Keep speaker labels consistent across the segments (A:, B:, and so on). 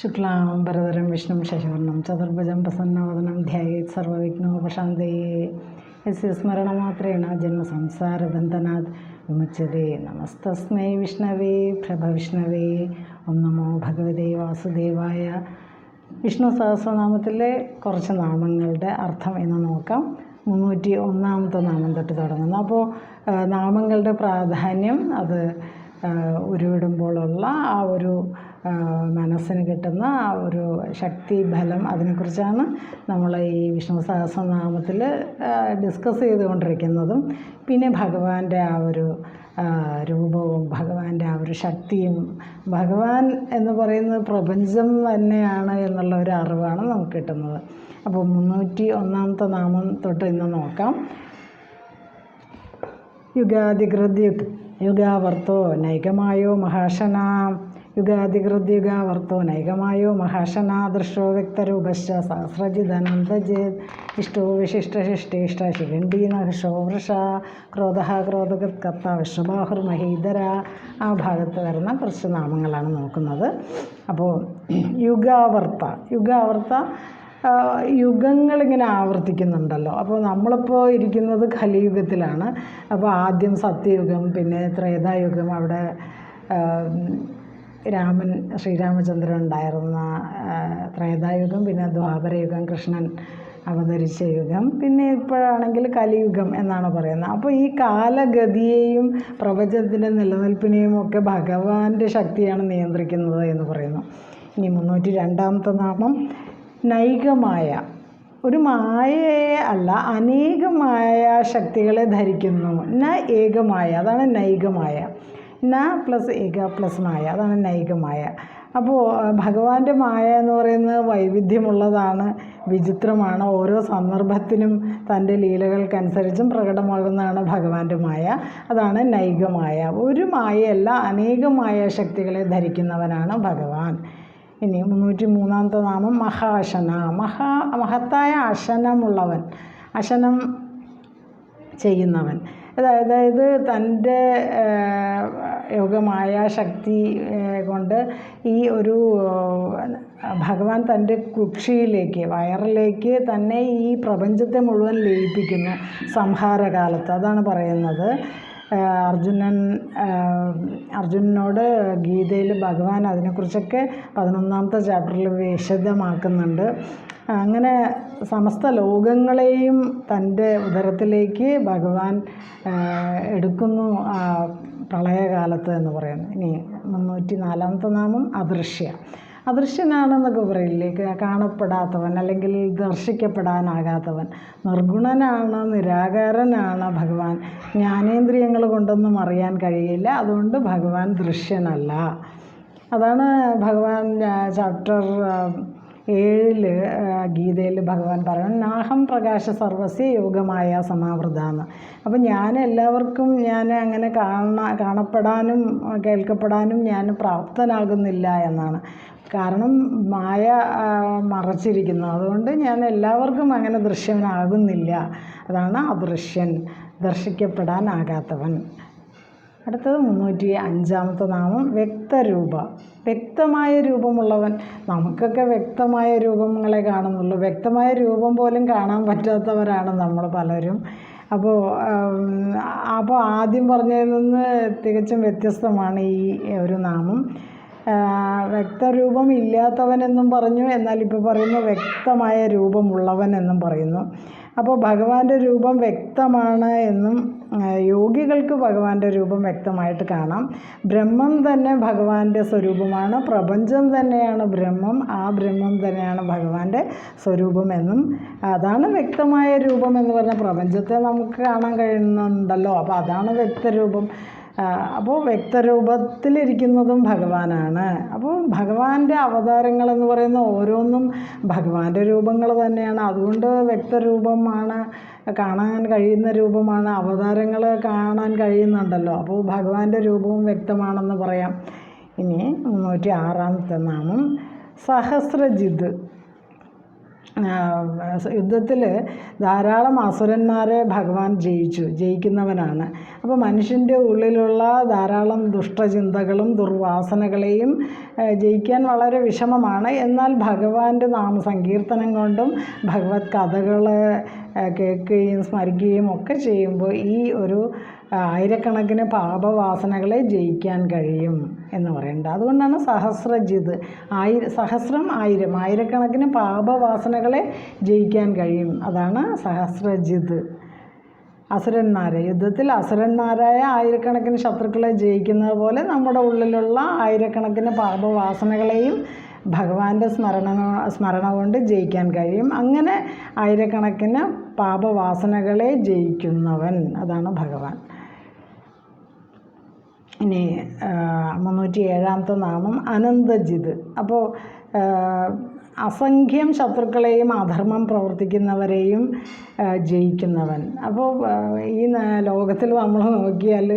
A: ശുക്ലാംബരധരം വിഷ്ണു ശശിവർണം ചതുർഭുജം പ്രസന്നവദനം ധ്യായേത് സർവവിഘ്നോപശാന്തയേ യസ്യ സ്മരണമാത്രേണ ജന്മസംസാരബന്ധനാത് വിമുച്ചതേ നമസ്തസ്മൈ വിഷ്ണവേ പ്രഭവിഷ്ണവേ ഓം നമോ ഭഗവതേ വാസുദേവായ വിഷ്ണു സഹസ്രനാമത്തിലെ കുറച്ച് നാമങ്ങളുടെ അർത്ഥം എന്ന് നോക്കാം. മുന്നൂറ്റി ഒന്നാമത്തെ നാമം തൊട്ട് തുടങ്ങുന്നു. അപ്പോൾ നാമങ്ങളുടെ പ്രാധാന്യം അത് ഉരുവിടുമ്പോഴുള്ള ആ ഒരു മനസ്സിന് കിട്ടുന്ന ഒരു ശക്തി ബലം അതിനെക്കുറിച്ചാണ് നമ്മൾ ഈ വിഷ്ണു സഹസ്രനാമത്തിൽ ഡിസ്കസ് ചെയ്തുകൊണ്ടിരിക്കുന്നതും. പിന്നെ ഭഗവാന്റെ ആ ഒരു രൂപവും ഭഗവാന്റെ ആ ഒരു ശക്തിയും ഭഗവാൻ എന്ന് പറയുന്നത് പ്രപഞ്ചം തന്നെയാണ് എന്നുള്ള ഒരു അറിവാണ് നമുക്ക് കിട്ടുന്നത്. അപ്പോൾ മുന്നൂറ്റി ഒന്നാമത്തെ നാമം തൊട്ട് ഇന്ന് നോക്കാം. യുഗാധികൃത് യുഗ് യുഗാവർത്തോ നൈകമായോ മഹാശന യുഗാധികൃത് യുഗാവർത്തോ നൈകമായോ മഹാശനാദൃശോ വ്യക്തരൂപശ്ച സഹസ്രജിതനന്ദജേത് ഇഷ്ടോ വിശിഷ്ടശിഷ്ടേഷ്ട ശിഖണ്ഡീനഹർഷോ വൃഷ ക്രോധ ക്രോധകൃത്കർത്ത വിശ്വബാഹുർ മഹീധര. ആ ഭാഗത്ത് വരുന്ന കുറച്ച് നാമങ്ങളാണ് നോക്കുന്നത്. അപ്പോൾ യുഗാവർത്ത യുഗാവർത്ത യുഗങ്ങളിങ്ങനെ ആവർത്തിക്കുന്നുണ്ടല്ലോ. അപ്പോൾ നമ്മളിപ്പോൾ ഇരിക്കുന്നത് കലിയുഗത്തിലാണ്. അപ്പോൾ ആദ്യം സത്യയുഗം പിന്നെ ത്രേതായുഗം അവിടെ രാമൻ ശ്രീരാമചന്ദ്രൻ ഉണ്ടായിരുന്ന ത്രേതായുഗം പിന്നെ ദ്വാപരയുഗം കൃഷ്ണൻ അവതരിച്ച യുഗം പിന്നെ ഇപ്പോഴാണെങ്കിൽ കലിയുഗം എന്നാണ് പറയുന്നത്. അപ്പോൾ ഈ കാലഗതിയെയും പ്രപഞ്ചത്തിന്റെ നിലനിൽപ്പിനെയും ഒക്കെ ഭഗവാന്റെ ശക്തിയാണ് നിയന്ത്രിക്കുന്നത് എന്ന് പറയുന്നു. ഇനി മുന്നൂറ്റി രണ്ടാമത്തെ നാമം നൈകമായ. ഒരു മായയെ അല്ല അനേകമായ ശക്തികളെ ധരിക്കുന്നു. ന ഏകമായ അതാണ് നൈകമായ. ന പ്ലസ് ഏക പ്ലസ് മായ അതാണ് നൈകമായ അപ്പോൾ ഭഗവാന്റെ മായ എന്ന് പറയുന്നത് വൈവിധ്യമുള്ളതാണ് വിചിത്രമാണ് ഓരോ സന്ദർഭത്തിനും തന്റെ ലീലകൾക്കനുസരിച്ചും പ്രകടമാകുന്നതാണ് ഭഗവാന്റെ മായ അതാണ് നൈകമായ ഒരു മായയല്ല അനേകമായ ശക്തികളെ ധരിക്കുന്നവനാണ് ഭഗവാൻ. ഇനി മുന്നൂറ്റി മൂന്നാമത്തെ നാമം മഹാശന. മഹാ മഹത്തായ അശനമുള്ളവൻ അശനം ചെയ്യുന്നവൻ. അതായത് അതായത് തന്റെ യോഗമായ ശക്തി കൊണ്ട് ഈ ഒരു ഭഗവാൻ തന്റെ കുക്ഷിയിലേക്ക് വയറിലേക്ക് തന്നെ ഈ പ്രപഞ്ചത്തെ മുഴുവൻ ലയിപ്പിക്കുന്നു സംഹാരകാലത്ത്. അതാണ് പറയുന്നത്. അർജുനൻ അർജുനനോട് ഗീതയിൽ ഭഗവാൻ അതിനെക്കുറിച്ചൊക്കെ പതിനൊന്നാമത്തെ ചാപ്റ്ററിൽ വിശദമാക്കുന്നുണ്ട്. അങ്ങനെ സമസ്ത ലോകങ്ങളെയും തന്റെ ഉദരത്തിലേക്ക് ഭഗവാൻ എടുക്കുന്നു പ്രളയകാലത്ത് എന്ന് പറയുന്നു. ഇനി മുന്നൂറ്റി നാലാമത്തെ നാമം അദൃശ്യ. അദൃശ്യനാണെന്നൊക്കെ പറയില്ലേ? കാണപ്പെടാത്തവൻ അല്ലെങ്കിൽ ദർശിക്കപ്പെടാനാകാത്തവൻ. നിർഗുണനാണ് നിരാകാരനാണ് ഭഗവാൻ. ജ്ഞാനേന്ദ്രിയങ്ങൾ കൊണ്ടൊന്നും അറിയാൻ കഴിയില്ല. അതുകൊണ്ട് ഭഗവാൻ ദൃശ്യനല്ല. അതാണ് ഭഗവാൻ ചാപ്റ്റർ ഏഴിൽ ഗീതയിൽ ഭഗവാൻ പറയുന്നത് നാഹം പ്രകാശ സർവസ്യ യോഗമായ സമാവൃതാന്ന്. അപ്പം ഞാൻ എല്ലാവർക്കും ഞാൻ അങ്ങനെ കാണ കാണപ്പെടാനും കേൾക്കപ്പെടാനും ഞാൻ പ്രാപ്തനാകുന്നില്ല എന്നാണ്. കാരണം മായ മറച്ചിരിക്കുന്നു. അതുകൊണ്ട് ഞാൻ എല്ലാവർക്കും അങ്ങനെ ദൃശ്യനാകുന്നില്ല. അതാണ് അദൃശ്യൻ ദർശിക്കപ്പെടാനാകാത്തവൻ. അടുത്തത് മുന്നൂറ്റി അഞ്ചാമത്തെ നാമം വ്യക്തരൂപ. വ്യക്തമായ രൂപമുള്ളവൻ. നമുക്കൊക്കെ വ്യക്തമായ രൂപങ്ങളെ കാണുന്നുള്ളൂ. വ്യക്തമായ രൂപം പോലും കാണാൻ പറ്റാത്തവരാണ് നമ്മൾ പലരും. അപ്പോൾ അപ്പോൾ ആദ്യം പറഞ്ഞതിൽ നിന്ന് തികച്ചും വ്യത്യസ്തമാണ് ഈ ഒരു നാമം. വ്യക്തരൂപം ഇല്ലാത്തവനെന്നും പറഞ്ഞു. എന്നാൽ ഇപ്പോൾ പറയുന്നു വ്യക്തമായ രൂപമുള്ളവൻ എന്നും പറയുന്നു. അപ്പോൾ ഭഗവാന്റെ രൂപം വ്യക്തമാണ് എന്നും യോഗികൾക്ക് ഭഗവാന്റെ രൂപം വ്യക്തമായിട്ട് കാണാം. ബ്രഹ്മം തന്നെ ഭഗവാന്റെ സ്വരൂപമാണ്. പ്രപഞ്ചം തന്നെയാണ് ബ്രഹ്മം. ആ ബ്രഹ്മം തന്നെയാണ് ഭഗവാന്റെ സ്വരൂപം എന്നും അതാണ് വ്യക്തമായ രൂപം എന്ന് പറഞ്ഞാൽ പ്രപഞ്ചത്തെ നമുക്ക് കാണാൻ കഴിയുന്നുണ്ടല്ലോ. അപ്പോൾ അതാണ് വ്യക്തരൂപം. അപ്പോൾ വ്യക്തരൂപത്തിലിരിക്കുന്നതും ഭഗവാനാണ്. അപ്പോൾ ഭഗവാന്റെ അവതാരങ്ങൾ എന്ന് പറയുന്ന ഓരോന്നും ഭഗവാന്റെ രൂപങ്ങൾ തന്നെയാണ്. അതുകൊണ്ട് വ്യക്തരൂപമാണ് കാണാൻ കഴിയുന്ന രൂപമാണ് അവതാരങ്ങൾ കാണാൻ കഴിയുന്നുണ്ടല്ലോ. അപ്പോൾ ഭഗവാന്റെ രൂപവും വ്യക്തമാണെന്ന് പറയാം. ഇനി മുന്നൂറ്റി ആറാമത്തെ നാമം സഹസ്രജിത്. യുദ്ധത്തിൽ ധാരാളം അസുരന്മാരെ ഭഗവാൻ ജയിച്ചു ജയിക്കുന്നവനാണ്. അപ്പോൾ മനുഷ്യന്റെ ഉള്ളിലുള്ള ധാരാളം ദുഷ്ടചിന്തകളും ദുർവാസനകളെയും ജയിക്കാൻ വളരെ വിഷമമാണ്. എന്നാൽ ഭഗവാന്റെ നാമസങ്കീർത്തനം കൊണ്ടും ഭഗവത് കഥകൾ കേൾക്കുകയും സ്മരിക്കുകയും ഒക്കെ ചെയ്യുമ്പോൾ ഈ ഒരു ആയിരക്കണക്കിന് പാപവാസനകളെ ജയിക്കാൻ കഴിയും എന്ന് പറയുന്നുണ്ട് അതുകൊണ്ടാണ് സഹസ്രജിത് ആയിര സഹസ്രം ആയിരം ആയിരക്കണക്കിന് പാപവാസനകളെ ജയിക്കാൻ കഴിയും. അതാണ് സഹസ്രജിത്. അസുരന്മാരെ യുദ്ധത്തിൽ അസുരന്മാരായ ആയിരക്കണക്കിന് ശത്രുക്കളെ ജയിക്കുന്നത് പോലെ നമ്മുടെ ഉള്ളിലുള്ള ആയിരക്കണക്കിന് പാപവാസനകളെയും ഭഗവാന്റെ സ്മരണ സ്മരണ കൊണ്ട് ജയിക്കാൻ കഴിയും. അങ്ങനെ ആയിരക്കണക്കിന് പാപവാസനകളെ ജയിക്കുന്നവൻ. അതാണ് ഭഗവാൻ. ഇനി മുന്നൂറ്റി ഏഴാമത്തെ നാമം അനന്തജിത് അപ്പോൾ അസംഖ്യം ശത്രുക്കളെയും അധർമ്മം പ്രവർത്തിക്കുന്നവരെയും ജയിക്കുന്നവൻ. അപ്പോൾ ഈ ലോകത്തിൽ നമ്മൾ നോക്കിയാൽ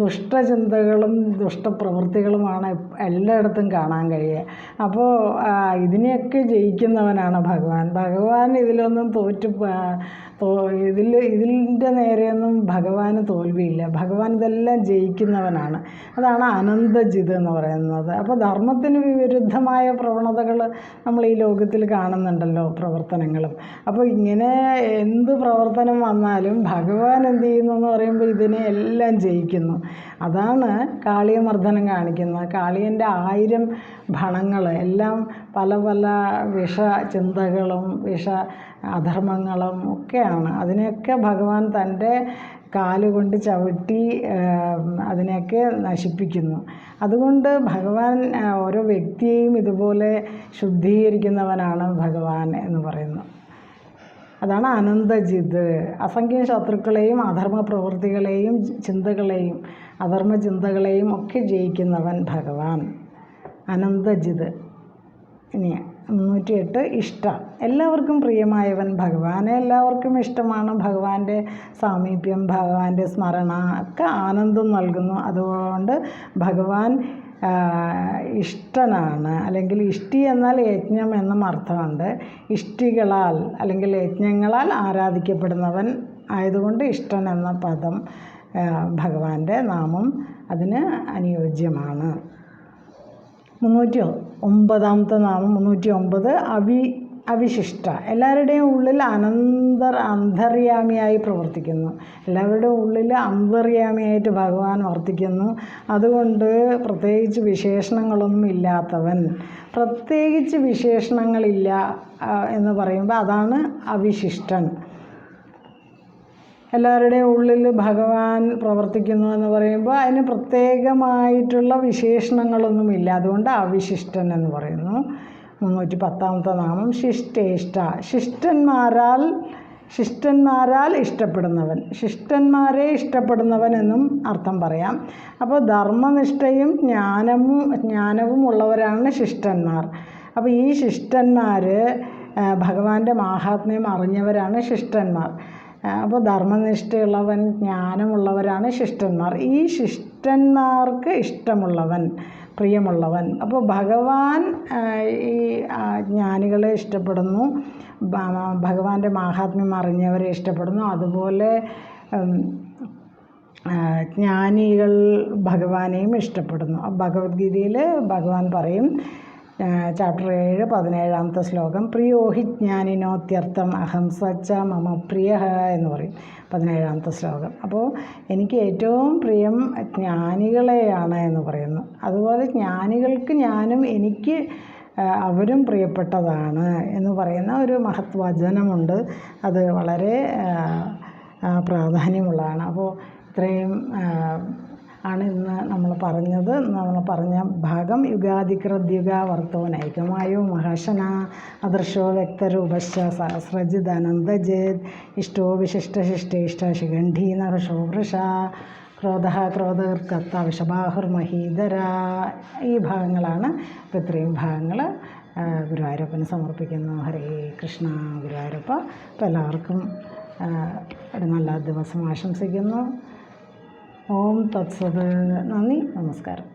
A: ദുഷ്ടചിന്തകളും ദുഷ്ടപ്രവൃത്തികളുമാണ് എല്ലായിടത്തും കാണാൻ കഴിയുക. അപ്പോൾ ഇതിനെയൊക്കെ ജയിക്കുന്നവനാണ് ഭഗവാൻ. ഭഗവാൻ ഇതിലൊന്നും തോറ്റ് ഇതിൽ ഇതിന്റെ നേരെയൊന്നും ഭഗവാന് തോൽവിയില്ല. ഭഗവാൻ ഇതെല്ലാം ജയിക്കുന്നവനാണ്. അതാണ് അനന്തജിത് എന്ന് പറയുന്നത്. അപ്പോൾ ധർമ്മത്തിന് വിരുദ്ധമായ പ്രവണതകൾ നമ്മൾ ഈ ലോകത്തിൽ കാണുന്നുണ്ടല്ലോ പ്രവർത്തനങ്ങളും. അപ്പോൾ ഇങ്ങനെ എന്ത് പ്രവർത്തനം വന്നാലും ഭഗവാൻ എന്ത് ചെയ്യുന്നു എന്ന് പറയുമ്പോൾ ഇതിനെ എല്ലാം ജയിക്കുന്നു. അതാണ് കാളിയമർദ്ദനം കാണിക്കുന്നത്. കാളിയന്റെ ആയിരം ഭണങ്ങൾ എല്ലാം പല പല വിഷ ചിന്തകളും വിഷ അധർമ്മങ്ങളും ഒക്കെയാണ്. അതിനെയൊക്കെ ഭഗവാൻ തന്റെ കാലുകൊണ്ട് ചവിട്ടി അതിനെയൊക്കെ നശിപ്പിക്കുന്നു. അതുകൊണ്ട് ഭഗവാൻ ഓരോ വ്യക്തിയെയും ഇതുപോലെ ശുദ്ധീകരിക്കുന്നവനാണ് ഭഗവാൻ എന്ന് പറയുന്നു. അതാണ് അനന്തജിത്. അസംഖ്യ ശത്രുക്കളെയും അധർമ്മ പ്രവൃത്തികളെയും ചിന്തകളെയും അധർമ്മ ചിന്തകളെയും ഒക്കെ ജയിക്കുന്നവൻ ഭഗവാൻ. അനന്തജിത്. ഇനി എട്ട് ഇഷ്ട. എല്ലാവർക്കും പ്രിയമായവൻ ഭഗവാനെ. എല്ലാവർക്കും ഇഷ്ടമാണ് ഭഗവാന്റെ സാമീപ്യം ഭഗവാന്റെ സ്മരണ ഒക്കെ ആനന്ദം നൽകുന്നു. അതുകൊണ്ട് ഭഗവാൻ ഇഷ്ടനാണ്. അല്ലെങ്കിൽ ഇഷ്ടി എന്നാൽ യജ്ഞം എന്നും അർത്ഥമുണ്ട്. ഇഷ്ടികളാൽ അല്ലെങ്കിൽ യജ്ഞങ്ങളാൽ ആരാധിക്കപ്പെടുന്നവൻ ആയതുകൊണ്ട് ഇഷ്ടൻ എന്ന പദം ഭഗവാന്റെ നാമം അതിന് അനുയോജ്യമാണ്. മുന്നൂറ്റി ഒമ്പതാമത്തെ നാമം മുന്നൂറ്റി ഒമ്പത് അവി അവിശിഷ്ട. എല്ലാവരുടെയും ഉള്ളിൽ അനന്തർ അന്തര്യാമിയായി പ്രവർത്തിക്കുന്നു. എല്ലാവരുടെയും ഉള്ളിൽ അന്തര്യാമിയായിട്ട് ഭഗവാൻ വർത്തിക്കുന്നു. അതുകൊണ്ട് പ്രത്യേകിച്ച് വിശേഷണങ്ങളൊന്നും ഇല്ലാത്തവൻ. പ്രത്യേകിച്ച് വിശേഷണങ്ങളില്ല എന്ന് പറയുമ്പോൾ അതാണ് അവിശിഷ്ടൻ. എല്ലാവരുടെയും ഉള്ളിൽ ഭഗവാൻ പ്രവർത്തിക്കുന്നു എന്ന് പറയുമ്പോൾ അതിന് പ്രത്യേകമായിട്ടുള്ള വിശേഷണങ്ങളൊന്നുമില്ല. അതുകൊണ്ട് അവിശിഷ്ടൻ എന്ന് പറയുന്നു. മുന്നൂറ്റി പത്താമത്തെ നാമം ശിഷ്ടേഷ്ട. ശിഷ്ടന്മാരാൽ ശിഷ്ടന്മാരാൽ ഇഷ്ടപ്പെടുന്നവൻ. ശിഷ്ടന്മാരെ ഇഷ്ടപ്പെടുന്നവൻ എന്നും അർത്ഥം പറയാം. അപ്പോൾ ധർമ്മനിഷ്ഠയും ജ്ഞാനവും ജ്ഞാനവും ഉള്ളവരാണ് ശിഷ്ടന്മാർ. അപ്പോൾ ഈ ശിഷ്ടന്മാർ ഭഗവാന്റെ മാഹാത്മ്യം അറിഞ്ഞവരാണ് ശിഷ്ടന്മാർ. അപ്പോൾ ധർമ്മനിഷ്ഠയുള്ളവൻ ജ്ഞാനമുള്ളവരാണ് ശിഷ്ടന്മാർ. ഈ ശിഷ്ടന്മാർക്ക് ഇഷ്ടമുള്ളവൻ പ്രിയമുള്ളവൻ. അപ്പോൾ ഭഗവാൻ ഈ ജ്ഞാനികളെ ഇഷ്ടപ്പെടുന്നു. ഭഗവാന്റെ മാഹാത്മ്യം അറിഞ്ഞവരെ ഇഷ്ടപ്പെടുന്നു. അതുപോലെ ജ്ഞാനികൾ ഭഗവാനെയും ഇഷ്ടപ്പെടുന്നു. ഭഗവത്ഗീതയിൽ ഭഗവാൻ പറയും ചാപ്റ്റർ ഏഴ് പതിനേഴാമത്തെ ശ്ലോകം. പ്രിയോഹി ജ്ഞാനിനോത്യർത്ഥം അഹം സച്ച മമ പ്രിയ എന്ന് പറയും. പതിനേഴാമത്തെ ശ്ലോകം. അപ്പോൾ എനിക്ക് ഏറ്റവും പ്രിയം ജ്ഞാനികളെയാണ് എന്ന് പറയുന്നു. അതുപോലെ ജ്ഞാനികൾക്ക് ഞാനും എനിക്ക് അവരും പ്രിയപ്പെട്ടതാണ് എന്ന് പറയുന്ന ഒരു മഹത് വചനമുണ്ട് അത് വളരെ പ്രാധാന്യമുള്ളതാണ്. അപ്പോൾ ഇത്രയും ആണ് ഇന്ന് നമ്മൾ പറഞ്ഞത്. നമ്മൾ പറഞ്ഞ ഭാഗം യുഗാതികൃദ്യുഗ വർത്തോനൈകമായോ മഹാശന അദർശോ വ്യക്തരൂപശ്ച സഹസ്രജിത് അനന്തജിത് ഇഷ്ടോ വിശിഷ്ടശിഷ്ടേഷ്ട ശിഖണ്ഡീ നഹർഷോ വൃഷ ക്രോധ ക്രോധകർക്കത്ത വിഷബാഹുർമഹീധര ഈ ഭാഗങ്ങളാണ് ഇപ്പം ഇത്രയും ഭാഗങ്ങൾ ഗുരുവായൂരപ്പന് സമർപ്പിക്കുന്നു. ഹരേ കൃഷ്ണ ഗുരുവായൂരപ്പ. അപ്പോൾ എല്ലാവർക്കും ഒരു നല്ല ദിവസം ആശംസിക്കുന്നു. ഓം തത്സത്. നന്ദി. നമസ്കാരം.